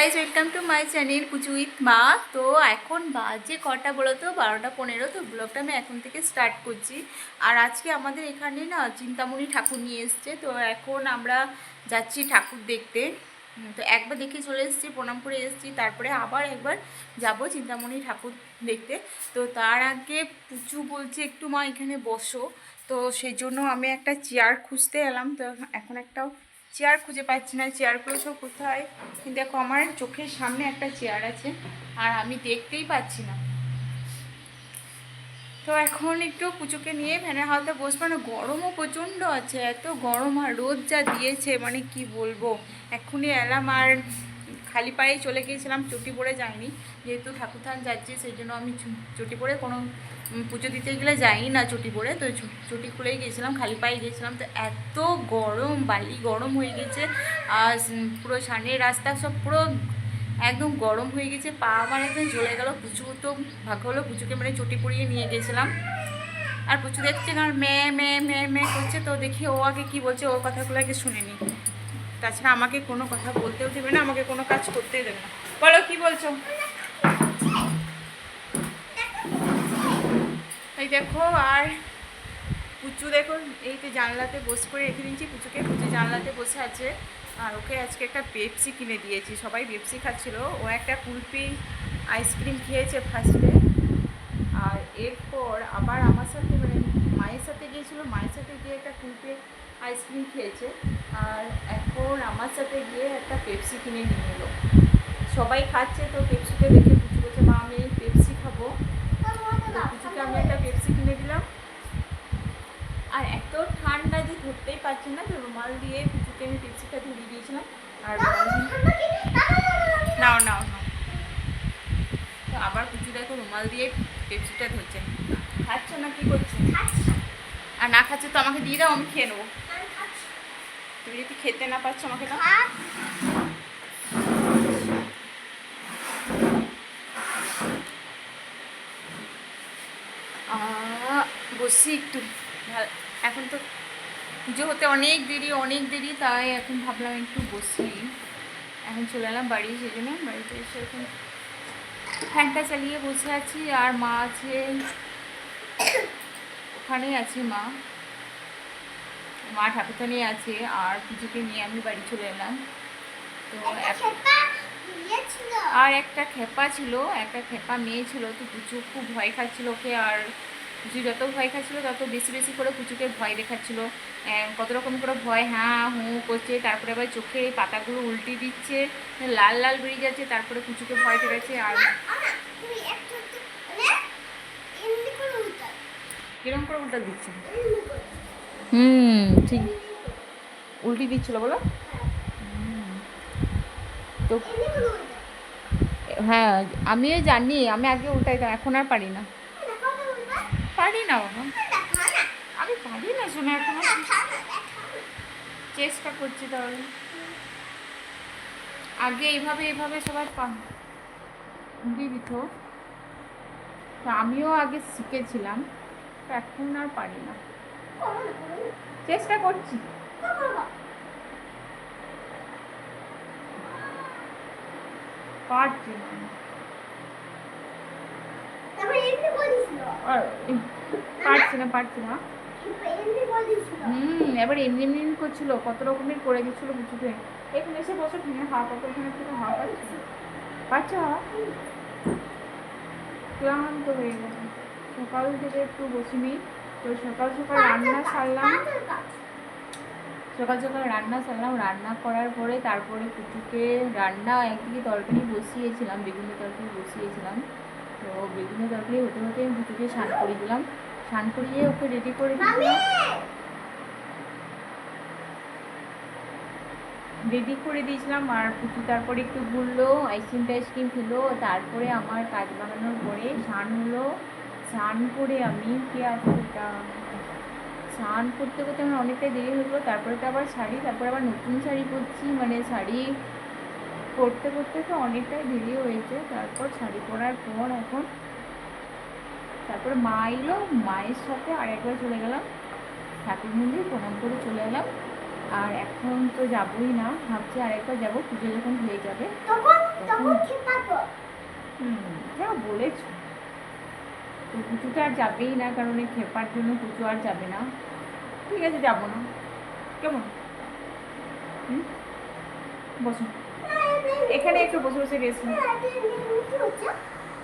Guys welcome to my channel Puja with মা তো এখন বাজে কটা বলো তো বারোটা পনেরো। তো ব্লগটা আমি এখন থেকে স্টার্ট করছি। আর আজকে আমাদের এখানে না চিন্তামণি ঠাকুর নিয়ে এসছে। তো এখন আমরা যাচ্ছি ঠাকুর দেখতে। তো একবার দেখে চলে এসেছি, প্রণাম করে এসেছি। তারপরে আবার একবার যাব চিন্তামণি ঠাকুর দেখতে। তো তার আগে পুচু বলছে, একটু মা এখানে বসো। তো সেই জন্য আমি একটা চেয়ার খুঁজতে এলাম। তো এখন একটা চেয়ার খুঁজে পাচ্ছি না, চেয়ারগুলো সব কোথায়? কিন্তু দেখো, আমার চোখের সামনে একটা চেয়ার আছে, আর আমি দেখতেই পাচ্ছি না। তো এখন একটু পুচুকে নিয়ে ফ্যানের হাওয়াতে বসবো। না গরমও প্রচণ্ড আছে, এত গরম আর রোদ যা দিয়েছে মানে কি বলব? এখনই এলাম আর খালি পায়ে চলে গিয়েছিলাম, চটি পরে যাইনি। যেহেতু ঠাকুর থান যাচ্ছি, সেই জন্য আমি চটি পরে কোনো পুজো দিতে গেলে যাই না চটি পরে। তো চটি খুলেই গিয়েছিলাম, খালি পায়ে গিয়েছিলাম। তো এত গরম, বালি গরম হয়ে গেছে আর পুরো সামনের রাস্তা সব পুরো একদম গরম হয়ে গেছে পা আমার একদম জ্বলে গেল। পুচু তো ভাগ্য হলো পুচুকে মানে চটি পরিয়ে নিয়ে গেছিলাম আর পুচু দেখছে আর মেয়ে মেয়ে মেয়ে মেয়ে করছে। তো দেখি ও আগে কী বলছে, ওর কথাগুলো আগে শুনে নি তাছাড়া আমাকে কোনো কথা বলতেও দেবে না, আমাকে কোনো কাজ করতেই দেবে না। বলো, কি বলছো? এই দেখো, আর পুচু দেখো, এই তো জানলাতে বস করে রেখে দিয়েছি, পুচুকে। পুচু জানলাতে বসে আছে, আর ওকে আজকে একটা পেপসি কিনে দিয়েছি। সবাই পেপসি খাচ্ছিল। ও একটা কুলপি আইসক্রিম খেয়েছে ফার্স্টে আর এরপর আবার আমার সাথে মানে মায়ের সাথে গিয়েছিল, মায়ের সাথে গিয়ে একটা কুলপি আইসক্রিম খেয়েছে। আর এখন আমার সাথে গিয়ে একটা পেপসি কিনে নিয়ে এলো। সবাই খাচ্ছে তো পেপসিটা দেখে পুচু বলছে মা আমি পেপসি খাব। তো পুচুকে আমি একটা পেপসি কিনে দিলাম। আর এত ঠান্ডা যে ধরতেই পারছি না তো রুমাল দিয়ে পুচুকে আমি পেপসিটা ধরিয়ে দিয়েছিলাম। আর নাও নাও নাও। তো আবার পুচু দেখো রুমাল দিয়ে পেপসিটা ধরছে। খাচ্ছ না কি করছে? আর না খাচ্ছে তো আমাকে দিয়ে দাও, আমি খেয়ে নেব। তুমি যদি খেতে না পারছ আমাকে দাও। বসছি একটু। এখন তো পুজো হতে অনেক দেরি অনেক দেরি, তাই এখন ভাবলাম একটু বসি। এখন চলে এলাম বাড়ি, সেই জন্য বাড়িতে এসে এখন ফ্যানটা চালিয়ে বসে আছি, আর মা আছে। ওখানেই আছে মা। মা ঠাকুরখানি আছে আর পুজোকে নিয়ে আমি বাড়ি চলে এলাম। তো এখন আর একটা খেপা ছিল একটা খেপা মেয়ে ছিল তো পুচু খুব ভয় খাচ্ছিল ওকে আর পুচু যত ভয় খাচ্ছিল তত বেশি বেশি করে পুচুকে ভয় দেখাচ্ছিল। কত রকম করে ভয় হ্যাঁ হুঁ করছে তারপরে আবার চোখে পাতাগুলো উল্টে দিচ্ছে লাল লাল বেরিয়ে যাচ্ছে তারপরে পুচুকে ভয় দেখাচ্ছে আর কিরম করে উল্টা দিচ্ছে হুম, ঠিক। উল্টি দিচ্ছিল, বলো। তো হ্যাঁ আমিও জানি, আমি আগে উল্টাইতাম, এখন আর পারি না। পারি না বাবা। আমি পারি না, শোনা এখন চেষ্টা করছি তাহলে। আগে এইভাবে এইভাবে সবাই দিয়ে দিত। আমিও আগে শিখেছিলাম। এখন আর পারি না। চেষ্টা করছি। পারছি পারছি না পারছি না। হুম, এবার এমনি এমনি কত রকমের করে দিচ্ছিল কিছুতে। এখানে এসে বসে ভেঙে কত ওখানে থেকে পাচ্ছে হাওয়া ক্লান্ত হয়ে গেছে। সকাল থেকে একটু বসিনি। তো সকাল সকাল রান্না সারলাম। সকাল সকাল রান্না সারলাম। রান্না করার পরে তারপরে কুচুকে রান্না একদিকে তরকারি বসিয়েছিলাম বেগুনের তরকারি বসিয়েছিলাম। তো বেগুনের তরকারি হতে হতে আমি কুচুকে স্নান করিয়ে দিলাম। স্নান করিয়ে ওকে রেডি করে দিয়েছিলাম রেডি করে দিয়েছিলাম আর পুচু তারপরে একটু ঘুরলো আইসক্রিম টাইসক্রিম খেলো। তারপরে আমার কাজ বানানোর পরে স্নান হলো। স্নান করে আমি কে আছে এটা স্নান করতে করতে আমার অনেকটাই দেরি হয়ে গেলো। তারপরে তো আবার শাড়ি তারপরে আবার নতুন শাড়ি পরছি। মানে শাড়ি পরতে করতে তো অনেকটাই দেরি হয়েছে। তারপর শাড়ি পরার পর এখন তারপরে মা এলো। মায়ের সাথে আর একবার চলে গেলাম। ঠাকুর মন্দির প্রণাম করে চলে এলাম। আর এখন তো যাবোই না। ভাবছি আর একবার যাব। পুজো যখন হয়ে যাবে তখন বলেছ। তো পুচুটা আর যাবেই না, কারণ এই খেপার জন্য পুচু আর যাবে না। ঠিক আছে, যাব না। কেমন? হুম? বসুন এখানে একটু বসে বসে রেস্ট